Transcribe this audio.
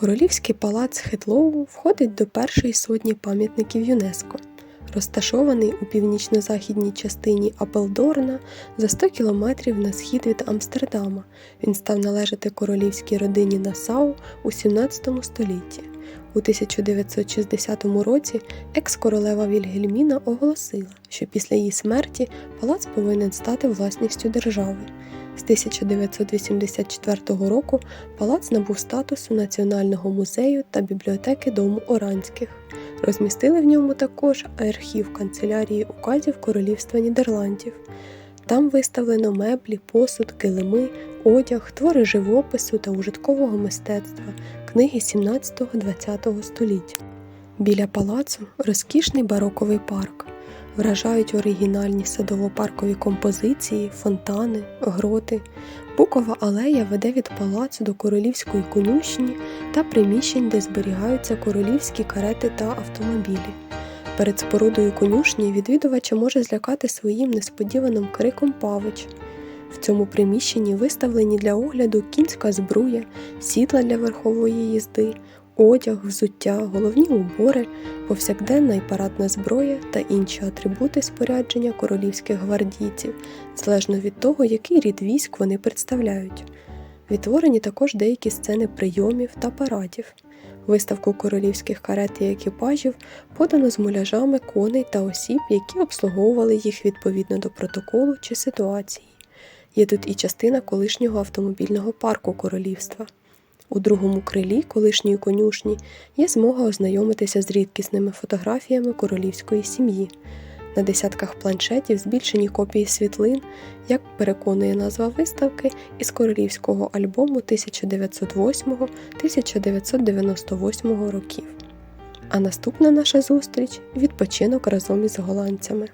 Королівський палац Хетлоу входить до першої сотні пам'ятників ЮНЕСКО. Розташований у північно-західній частині Апелдорна за 100 кілометрів на схід від Амстердама. Він став належати королівській родині Насау у 17 столітті. У 1960 році екс-королева Вільгельміна оголосила, що після її смерті палац повинен стати власністю держави. З 1984 року палац набув статусу Національного музею та бібліотеки Дому Оранських. Розмістили в ньому також архів канцелярії указів Королівства Нідерландів. Там виставлено меблі, посуд, килими, одяг, твори живопису та ужиткового мистецтва, книги 17-20 століття. Біля палацу розкішний бароковий парк. Вражають оригінальні садово-паркові композиції, фонтани, гроти. Букова алея веде від палацу до королівської конюшні та приміщень, де зберігаються королівські карети та автомобілі. Перед спорудою конюшні відвідувача може злякати своїм несподіваним криком павич. В цьому приміщенні виставлені для огляду кінська збруя, сідла для верхової їзди, одяг, взуття, головні убори, повсякденна і парадна зброя та інші атрибути спорядження королівських гвардійців, залежно від того, який рід військ вони представляють. Відтворені також деякі сцени прийомів та парадів. Виставку королівських карет і екіпажів подано з муляжами коней та осіб, які обслуговували їх відповідно до протоколу чи ситуації. Є тут і частина колишнього автомобільного парку королівства. У другому крилі колишньої конюшні є змога ознайомитися з рідкісними фотографіями королівської сім'ї. На десятках планшетів збільшені копії світлин, як переконує назва виставки, із королівського альбому 1908-1998 років. А наступна наша зустріч відпочинок разом із голландцями.